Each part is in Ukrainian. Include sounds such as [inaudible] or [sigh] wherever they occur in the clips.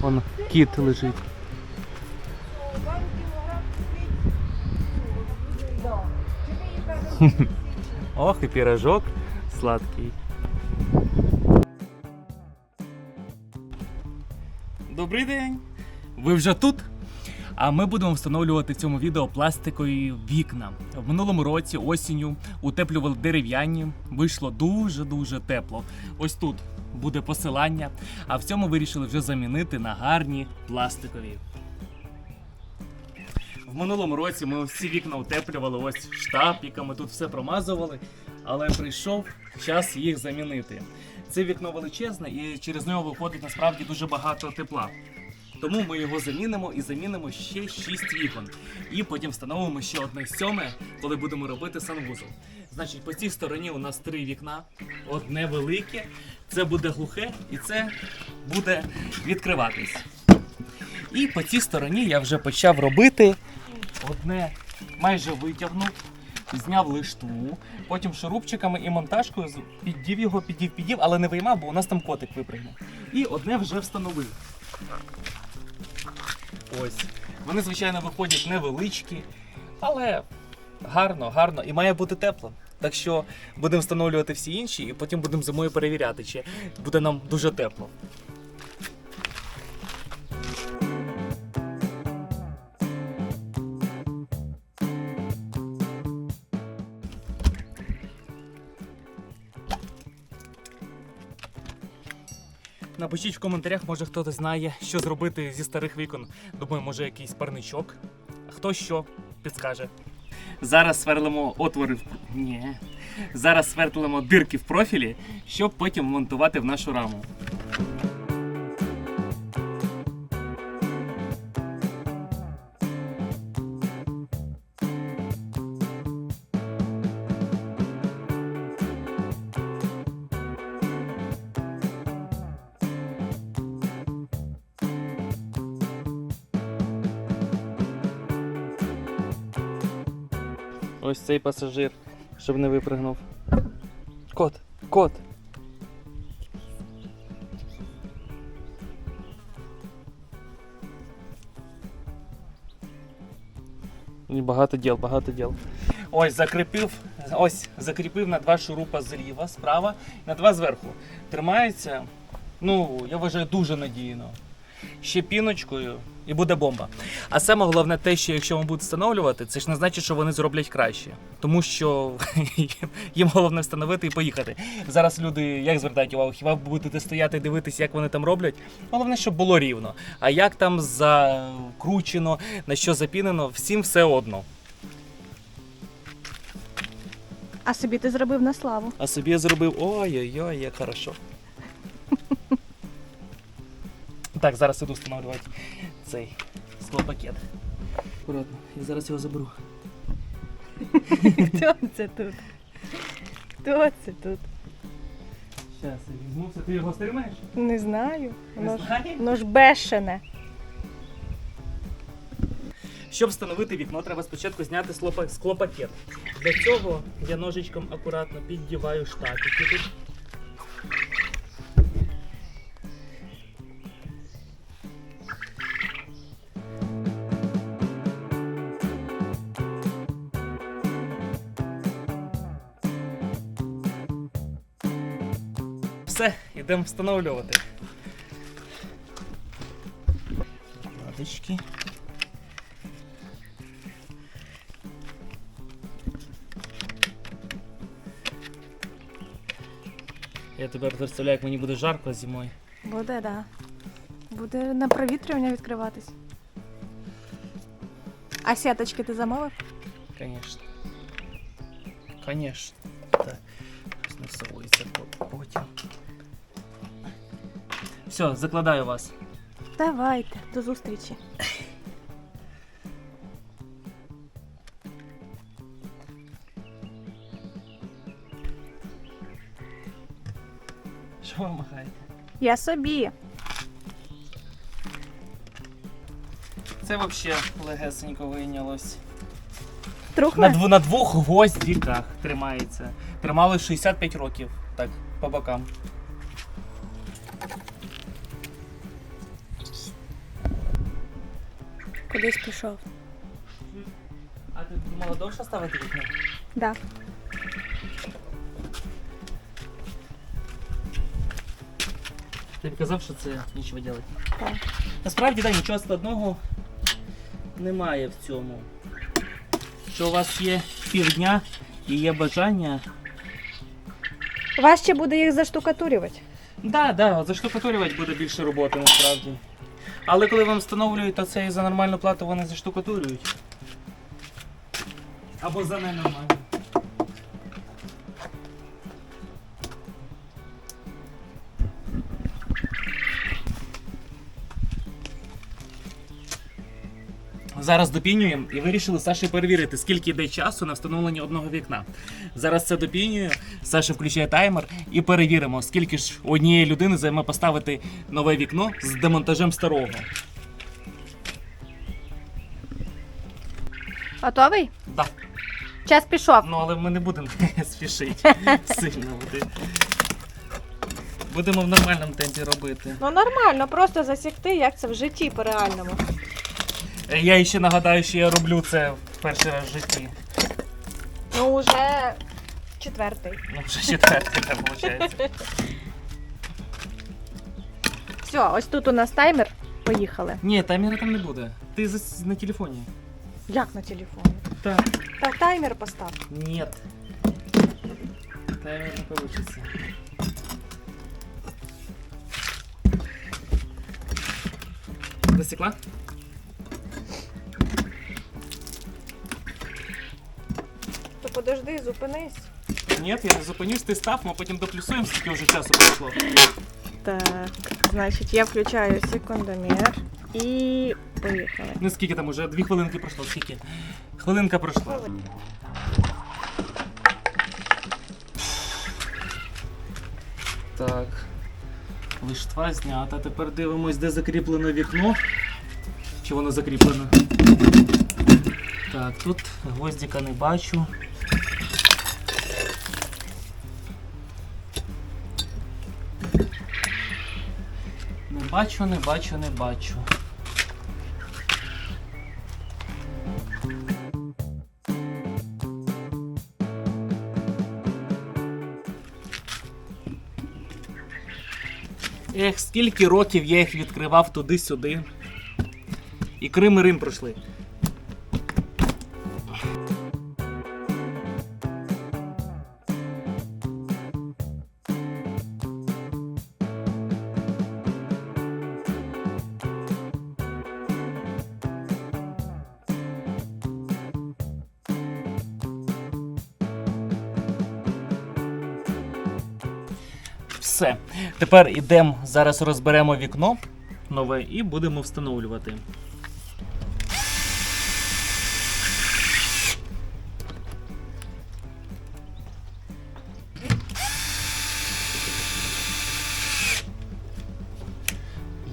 Вон кіт лежить. [laughs] Ох, і пірожок сладкий. Добрий день! Ви вже тут? А ми будемо встановлювати в цьому відео пластикові вікна. В минулому році осінню утеплювали дерев'яні, вийшло дуже-дуже тепло. Ось тут буде посилання, а в цьому вирішили вже замінити на гарні пластикові. В минулому році ми всі вікна утеплювали ось штапіками, тут все промазували, але прийшов час їх замінити. Це вікно величезне і через нього виходить насправді дуже багато тепла. Тому ми його замінимо і замінимо ще 6 вікон. І потім встановимо ще одне сьоме, коли будемо робити санвузол. Значить, по цій стороні у нас три вікна, одне велике, це буде глухе і це буде відкриватись. І по цій стороні я вже почав робити одне майже витягнув, зняв лиштву, потім шурупчиками і монтажкою піддів його, піддів, піддів, але не виймав, бо у нас там котик випригнув. І одне вже встановив. Ось. Вони, звичайно, виходять невеличкі, але гарно, гарно і має бути тепло. Так що будемо встановлювати всі інші, і потім будемо зимою перевіряти, чи буде нам дуже тепло. Напишіть в коментарях, може хтось знає, що зробити зі старих вікон. Думаю, може якийсь парничок. Хто що підскаже. Зараз сверлимо отвори в Ні. Зараз сверлимо дирки в профілі, щоб потім монтувати в нашу раму. Цей пасажир, щоб не випригнув. Кот, кот. Багато діл, багато діл. Ось закріпив, ось закріпив на два шурупа зліва, справа, на два зверху. Тримається, ну, я вважаю, дуже надійно. Ще піночкою і буде бомба. А саме головне те, що якщо вам будуть встановлювати, це ж не значить, що вони зроблять краще. Тому що [laughs] їм головне встановити і поїхати. Зараз люди як звертають увагу, хіба будете стояти і дивитися, як вони там роблять? Головне, щоб було рівно. А як там закручено, на що запінено, всім все одно. А собі ти зробив на славу. А собі я зробив ой-ой-ой, як хорошо. Так, зараз іду встановлювати цей склопакет. Аккуратно, я зараз його заберу. [laughs] Хто це тут? Хто це тут? Зараз я візьму, це ти його стримаєш? Не знаю. Не Воно ж, знаєш? воно ж бешене. Щоб встановити вікно, треба спочатку зняти слопа- склопакет. Для цього я ножичком акуратно піддіваю штатики тут. Йдемо встановлювати. Ладочки. Я тепер представляю, як мені буде жарко зимою. Буде, да. Буде на провітрювання відкриватись. А сіточки ти замовив? Конечно. Конечно. Все, закладаю вас. Давайте, до зустрічі. Що ви махаєте? Я собі. Це взагалі легесенько вийнялось. На, Трухне? дв- на двох гвоздіках тримається. Тримали 65 років. Так, по бокам. Кудись пішов. А ти думала довше ставити вікно? Да. Ти б казав, що це нічого робити. Так. Насправді, да, нічого складного немає в цьому. Що у вас є півдня і є бажання. Важче буде їх заштукатурювати. Да, да, заштукатурювати буде більше роботи насправді. Але коли вам встановлюють, то це і за нормальну плату вони заштукатурюють. Або за ненормальну. Зараз допінюємо і вирішили з Сашею перевірити, скільки йде часу на встановлення одного вікна. Зараз це допінюю, Саша включає таймер і перевіримо, скільки ж однієї людини займе поставити нове вікно з демонтажем старого. Готовий? Да. Час пішов. Ну але ми не будемо [laughs] спішити [laughs] сильно. Буде. Будемо в нормальному темпі робити. Ну нормально, просто засікти, як це в житті по реальному. Я ще нагадаю, що я роблю це в перший раз в житті. Ну, вже четвертий. Ну, вже четвертий там виходить. Все, ось тут у нас таймер. Поїхали. Ні, таймера там не буде. Ти за- на телефоні. Як на телефоні? Так. Так, таймер постав. Нет. Таймер не получится. Засекла? Подожди, зупинись. Нет, я не зупинюсь, ти став, ми потім доплюсуємо, скільки вже часу пройшло. Так, значить, я включаю секундомер і поїхали. Ну скільки там уже? Дві хвилинки пройшло, скільки? Хвилинка пройшла. Так. Лиштва знята. Тепер дивимось, де закріплено вікно. Чи воно закріплено? Так, тут гвоздика не бачу. Бачу, не бачу, не бачу. Ех, скільки років я їх відкривав туди-сюди. І Крим і Рим пройшли. Тепер ідемо, зараз розберемо вікно нове і будемо встановлювати.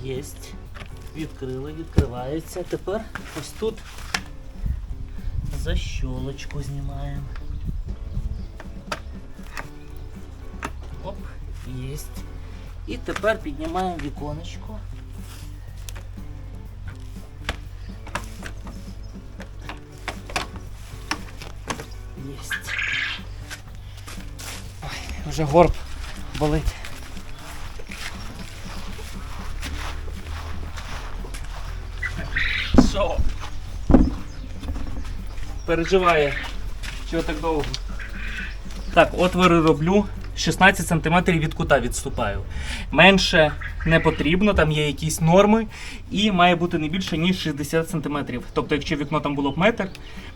Єсть. Відкрили, відкривається. Тепер ось тут защолочку знімаємо. Оп, єсть. І тепер піднімаємо віконечко. Єсть. Ой, вже горб болить. Що? Переживає. Чого так довго? Так, отвори роблю. 16 см від кута відступаю. Менше не потрібно, там є якісь норми, і має бути не більше, ніж 60 см. Тобто, якщо вікно там було б метр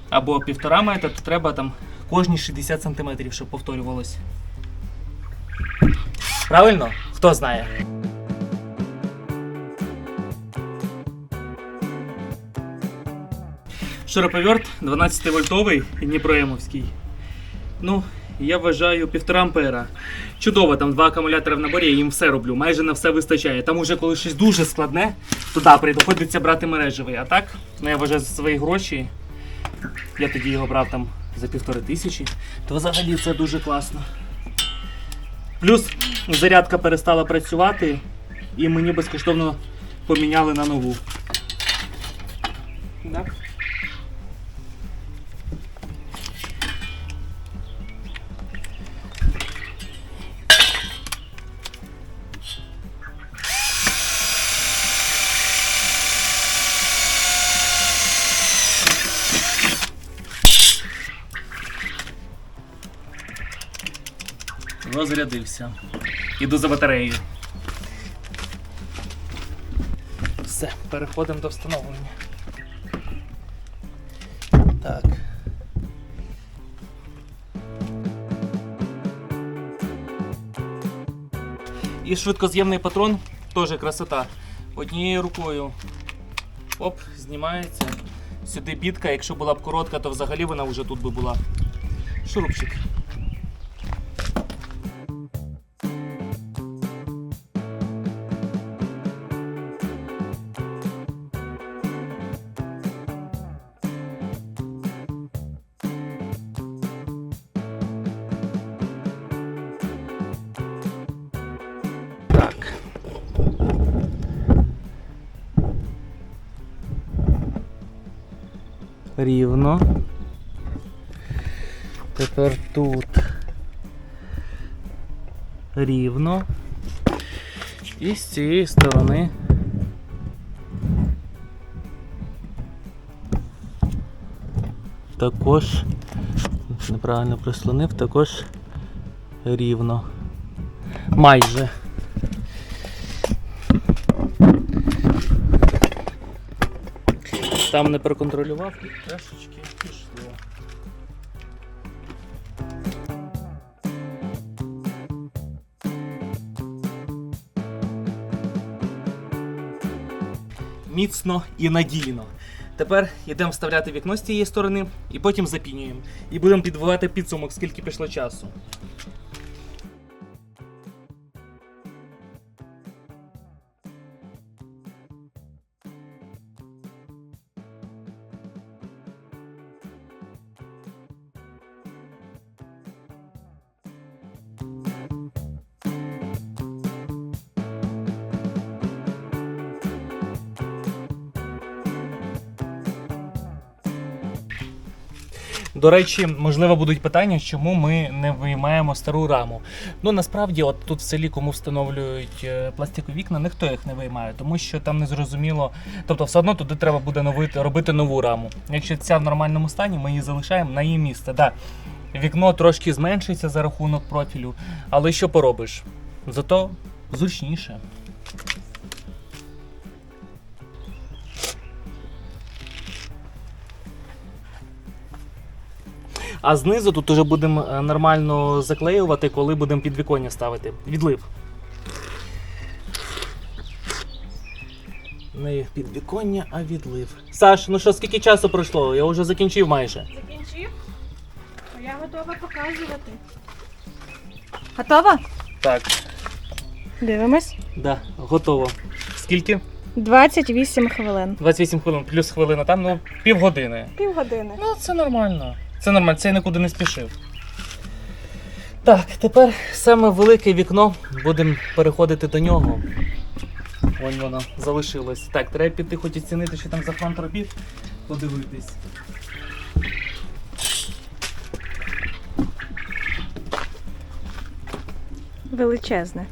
або півтора метра, то треба там кожні 60 см, щоб повторювалось. Правильно? Хто знає? Шуруповерт 12 вольтовий Дніпроємовський. Ну, я вважаю півтора ампера. Чудово, там два акумулятори в наборі, я їм все роблю, майже на все вистачає. Там уже коли щось дуже складне, то да, приходиться брати мережевий. А так, ну я вважаю за свої гроші. Я тоді його брав там за півтори тисячі, то взагалі це дуже класно. Плюс зарядка перестала працювати, і мені безкоштовно поміняли на нову. Да. Розрядився. Іду за батареєю. Все, переходимо до встановлення. Так. І швидкоз'ємний патрон теж красота. Однією рукою. Оп, знімається. Сюди бітка, якщо була б коротка, то взагалі вона вже тут би була. Шурупчик. Тут. Рівно. І з цієї сторони. Також неправильно прислонив, також рівно. Майже. Там не проконтролював і трошечки Міцно і надійно. Тепер йдемо вставляти вікно з цієї сторони і потім запінюємо. І будемо підбивати підсумок, скільки пішло часу. До речі, можливо, будуть питання, чому ми не виймаємо стару раму. Ну насправді, от тут в селі, кому встановлюють е, пластикові вікна, ніхто їх не виймає, тому що там не зрозуміло. Тобто, все одно туди треба буде новити, робити нову раму. Якщо ця в нормальному стані, ми її залишаємо на її місце. Да, вікно трошки зменшується за рахунок профілю, але що поробиш? Зато зручніше. А знизу тут уже будемо е, нормально заклеювати, коли будемо підвіконня ставити. Відлив. Не підвіконня, а відлив. Саш, ну що, скільки часу пройшло? Я вже закінчив майже. Закінчив? Я готова показувати. Готова? Так, Дивимось. да, готово. Скільки? 28 хвилин. 28 хвилин, плюс хвилина там, ну, півгодини. Півгодини. Ну, це нормально. Це нормально, це я нікуди не спішив. Так, тепер саме велике вікно. Будемо переходити до нього. Вон воно залишилось. Так, треба піти хоч оцінити, що там за фронт робіт. Подивитись. Величезне.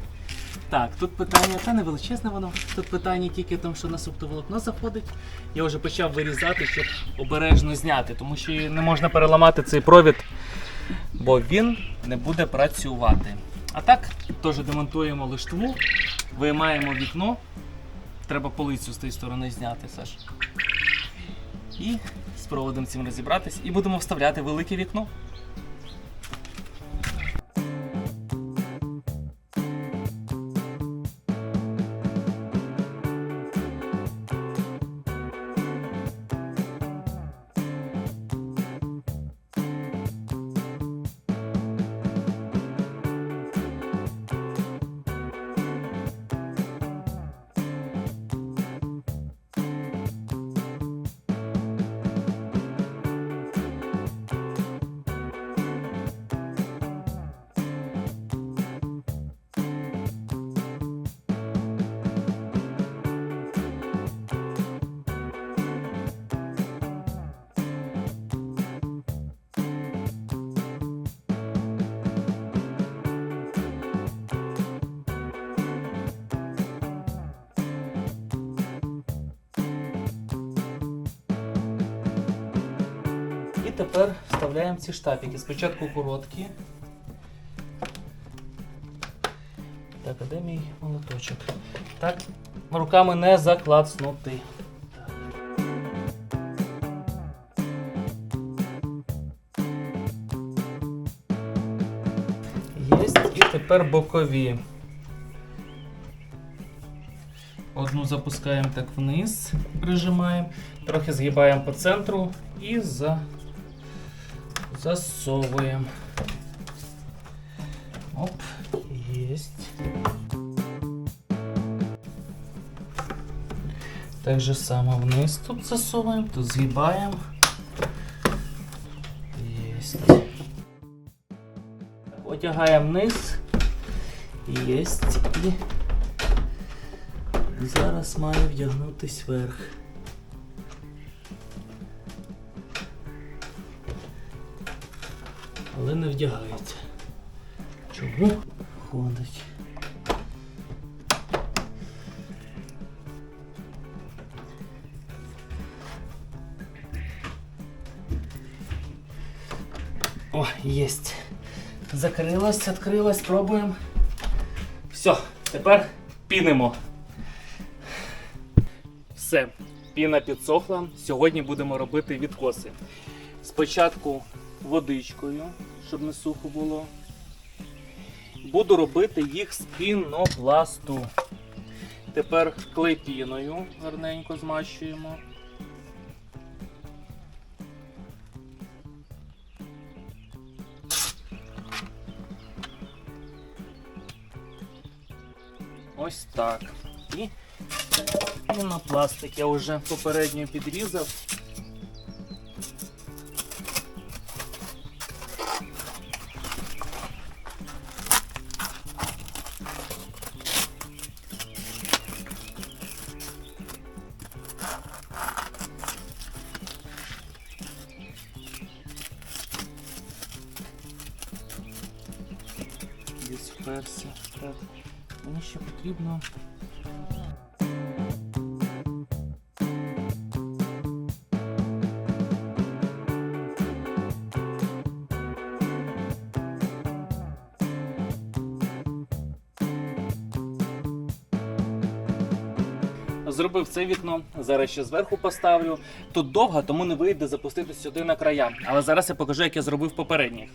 Так, тут питання, та не величезне воно. Тут питання тільки тому, що на оптоволокно заходить. Я вже почав вирізати, щоб обережно зняти, тому що не можна переламати цей провід, бо він не буде працювати. А так, теж демонтуємо лиштву, виймаємо вікно. Треба полицю з тієї сторони зняти, Саш. І з проводом цим розібратись. І будемо вставляти велике вікно. Тепер вставляємо ці штапики. Спочатку короткі. Так, а де мій молоточок? Так, руками не заклацнути. Єсть. І тепер бокові. Одну запускаємо так вниз, прижимаємо, трохи згибаємо по центру і за... засовуємо. Оп, єсть. Так же само вниз тут засовуємо, тут згибаємо. Єсть. Одягаємо вниз. Єсть. І зараз має вдягнутись вверх. Але не вдягається. Чому ходить? О, єсть. Закрилась, відкрилась, пробуємо. Все, тепер пінимо. Все, піна підсохла. Сьогодні будемо робити відкоси. Спочатку водичкою, щоб не сухо було. Буду робити їх з пінопласту. Тепер клей піною гарненько змащуємо. Ось так. І пінопластик я вже попередньо підрізав. Так. Мені ще потрібно. Зробив це вікно, зараз ще зверху поставлю. Тут довго, тому не вийде запустити сюди на края. Але зараз я покажу, як я зробив попередніх.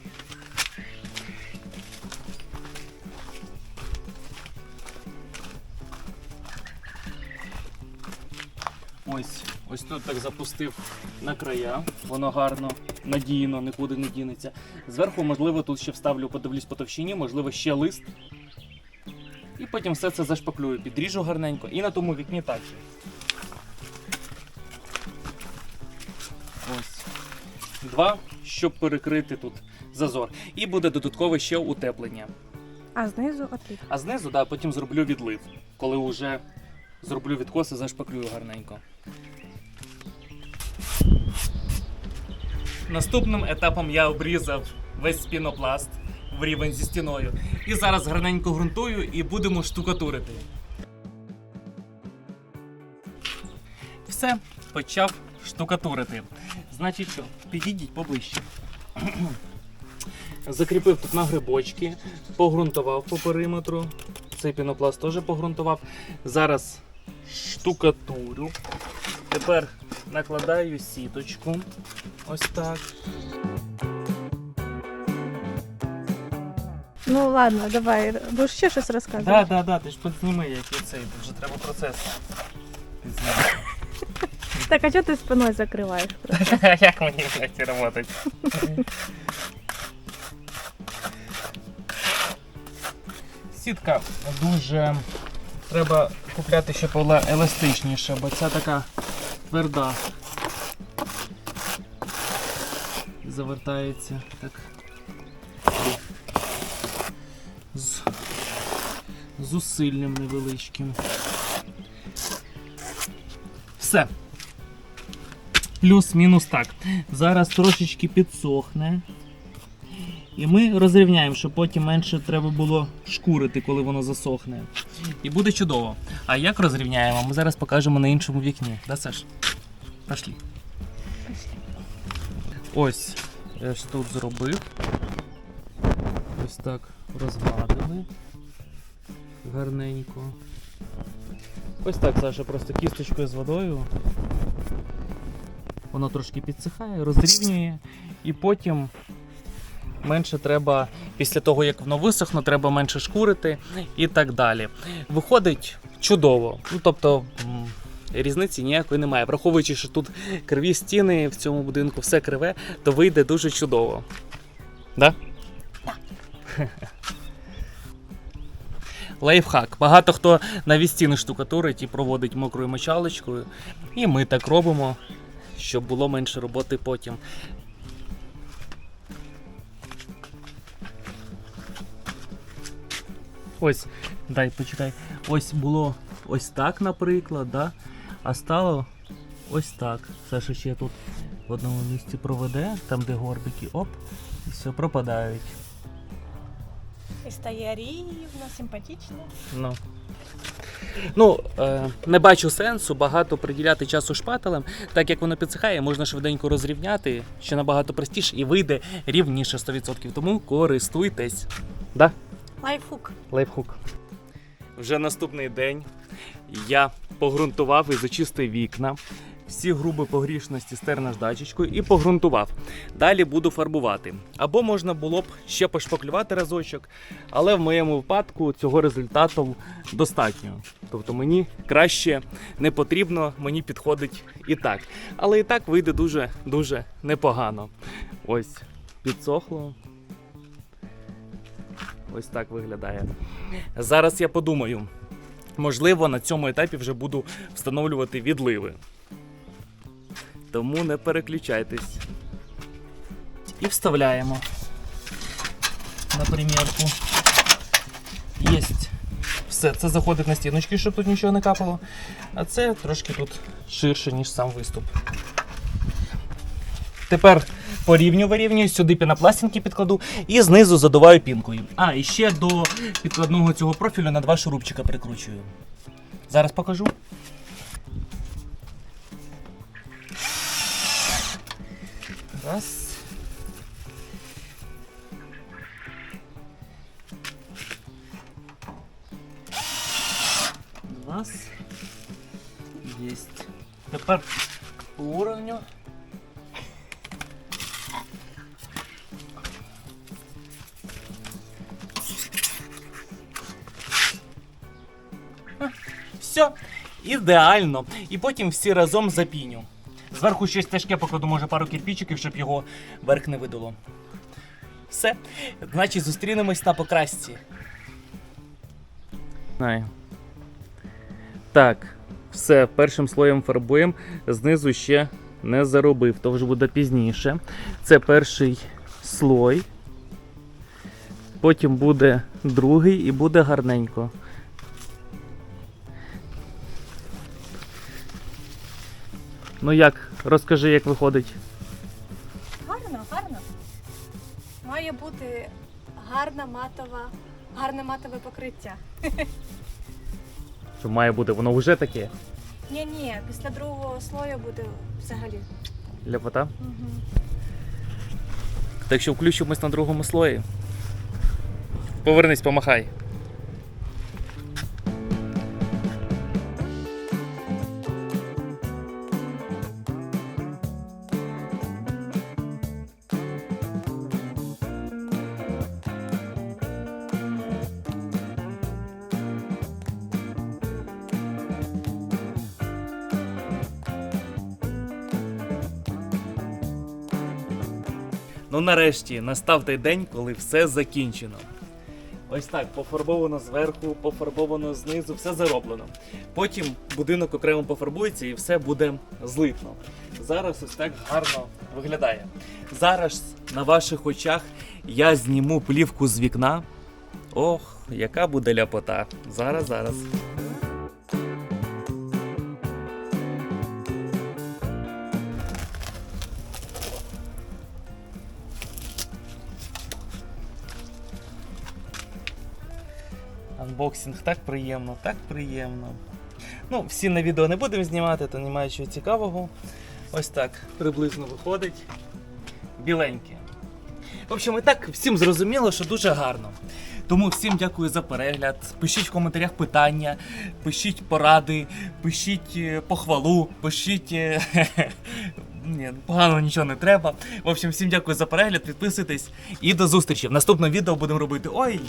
Ось, ось тут так запустив на края. Воно гарно, надійно, нікуди не дінеться. Зверху, можливо, тут ще вставлю, подивлюсь по товщині, можливо, ще лист. І потім все це зашпаклюю, підріжу гарненько. І на тому вікні так же. Ось. Два, щоб перекрити тут зазор. І буде додаткове ще утеплення. А знизу отліп. А знизу, да, потім зроблю відлив, коли вже зроблю відкоси, зашпаклюю гарненько. Наступним етапом я обрізав весь пінопласт в рівень зі стіною. І зараз гарненько ґрунтую і будемо штукатурити. Все, почав штукатурити. Значить що, підійдіть поближче. [clears throat] Закріпив тут на грибочки, погрунтував по периметру. Цей пінопласт теж погрунтував. Зараз штукатурю. Тепер накладаю сіточку. Ось так. Ну ладно, давай, будеш ще щось розказувати? Так, так, так, ти ж підзніми, який цей, тут вже треба процес. підзняти. [laughs] Так, а чого ти спиною закриваєш? [laughs] Як мені блядь, працювати? Сітка дуже треба купляти, щоб була еластичніша, бо ця така тверда. Завертається так. З зусиллям невеличким. Все. Плюс-мінус так. Зараз трошечки підсохне. І ми розрівняємо, щоб потім менше треба було шкурити, коли воно засохне. І буде чудово. А як розрівняємо, ми зараз покажемо на іншому вікні. Да, Саш? Пошли. Ось я ж тут зробив. Ось так розгладили. Гарненько. Ось так, Саша, просто кісточкою з водою. Воно трошки підсихає, розрівнює, і потім менше треба, після того як воно висохне, треба менше шкурити і так далі. Виходить чудово. Ну, тобто різниці ніякої немає. Враховуючи, що тут криві стіни в цьому будинку, все криве, то вийде дуже чудово. Да? [laughs] Лайфхак. Багато хто навіть стіни штукатурить і проводить мокрою мочалочкою. І ми так робимо, щоб було менше роботи потім. Ось, дай почекай. Ось було ось так, наприклад, да? а стало ось так. Саша ще тут в одному місці проведе, там де горбики, оп, і все, пропадають. І стає рівно, симпатично. Ну. Ну, е, не бачу сенсу багато приділяти часу шпателем, так як воно підсихає, можна швиденько розрівняти, що набагато простіше і вийде рівніше 100%. Тому користуйтесь. Да? Лайфхук. Лайфхук. Вже наступний день я погрунтував і зачистив вікна. Всі груби погрішності стер наждачечкою і погрунтував. Далі буду фарбувати. Або можна було б ще пошпаклювати разочок, але в моєму випадку цього результату достатньо. Тобто мені краще не потрібно, мені підходить і так. Але і так вийде дуже дуже непогано. Ось підсохло. Ось так виглядає. Зараз я подумаю. Можливо, на цьому етапі вже буду встановлювати відливи. Тому не переключайтесь. І вставляємо. На примірку. Єсть. Все, це заходить на стіночки, щоб тут нічого не капало. А це трошки тут ширше, ніж сам виступ. Тепер порівню вирівнюю, сюди пінопластинки підкладу і знизу задуваю пінкою. А, і ще до підкладного цього профілю на два шурупчика прикручую. Зараз покажу. Раз. Все, ідеально. І потім всі разом запіню. Зверху щось тяжке покладу, може, пару кирпичиків, щоб його верх не видало. Все. Значить, зустрінемось на покрасці. Так, все, першим слоєм фарбуємо, знизу ще не заробив, то вже буде пізніше. Це перший слой. Потім буде другий і буде гарненько. Ну як, розкажи, як виходить. Гарно, гарно. Має бути гарна матова, гарне матове покриття. Що має бути, воно вже таке. Ні, ні, після другого слою буде взагалі. Ляпота. Угу. Так що включимось на другому слої. Повернись, помахай. Нарешті настав той день, коли все закінчено. Ось так, пофарбовано зверху, пофарбовано знизу, все зароблено. Потім будинок окремо пофарбується і все буде злитно. Зараз ось так гарно виглядає. Зараз на ваших очах я зніму плівку з вікна. Ох, яка буде ляпота. Зараз, зараз. Анбоксинг так приємно, так приємно. Ну, всі на відео не будемо знімати, то немає чого цікавого. Ось так приблизно виходить. біленьке. В общем, і так всім зрозуміло, що дуже гарно. Тому всім дякую за перегляд. Пишіть в коментарях питання, пишіть поради, пишіть е, похвалу, пишіть. е, [laughs] Ні, погано нічого не треба. В общем, всім дякую за перегляд, підписуйтесь і до зустрічі. В наступному відео будемо робити. Ой!